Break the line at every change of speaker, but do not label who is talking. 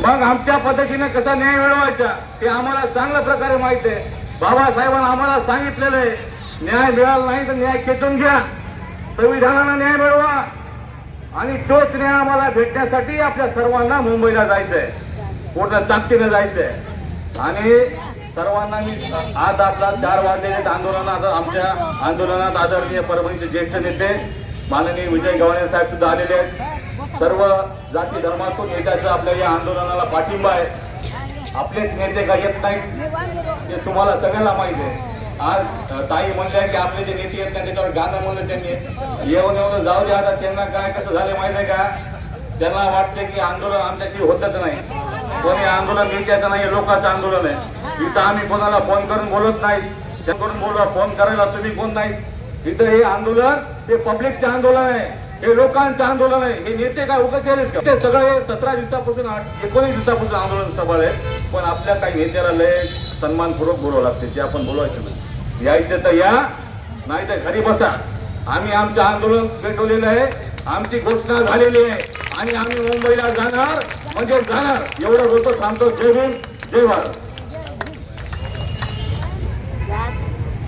मग आमच्या पद्धतीने कसा न्याय मिळवायचा ते आम्हाला चांगल्या प्रकारे माहीत आहे. बाबासाहेबांना आम्हाला सांगितलेलं आहे न्याय मिळाला नाही तर न्याय खेचून घ्या. संविधानानं न्याय मिळवा. आणि तोच न्याय आम्हाला भेटण्यासाठी आपल्या सर्वांना मुंबईला जायचंय. पूर्ण ताकदीनं जायचंय. आणि सर्वांना मी आज आपला चार वाजलेले आंदोलनात आमच्या आंदोलनात आदरणीय परभणीचे ज्येष्ठ नेते माननीय विजय गव्हाणे साहेब सुद्धा आलेले आहेत. सर्व जाती धर्मातून नेत्याचं आपल्या या आंदोलनाला पाठिंबा आहे. आपलेच नेते का येत नाहीत? हे तुम्हाला सगळ्यांना माहिती आहे. आज ताई म्हणल्या की आपले जे नेते आहेत नाही त्याच्यावर गाणं म्हणलं त्यांनी. येऊन येऊन जाऊ दे आता त्यांना काय कसं झालं माहीत आहे का? त्यांना वाटते की आंदोलन आमच्याशी होतच नाही. कोणी आंदोलन नेत्याचं नाही लोकांचं आंदोलन आहे. इथं आम्ही कोणाला फोन करून बोलत नाही. त्याकडून बोलवा फोन करायला तुम्ही कोण नाही इथं हे आंदोलन ते पब्लिकचं आंदोलन आहे. हे लोकांचं आंदोलन आहे. हे नेते काय उगाच का? ते सगळे सतरा दिवसापासून आठ एकोणीस दिवसापासून आंदोलन सबळ आहे. पण आपल्या काही नेत्याला लय सन्मानपूर्वक बोलावं लागते. ते आपण बोलवायचं नाही. यायचं तर या नाही तर घरी बसा. आम्ही आमचं आंदोलन पेटवलेलं आहे. आमची घोषणा झालेली आहे. आणि आम्ही मुंबईला जाणार म्हणजे जाणार. एवढं होतं थांबतो. जय भीम जय भारत.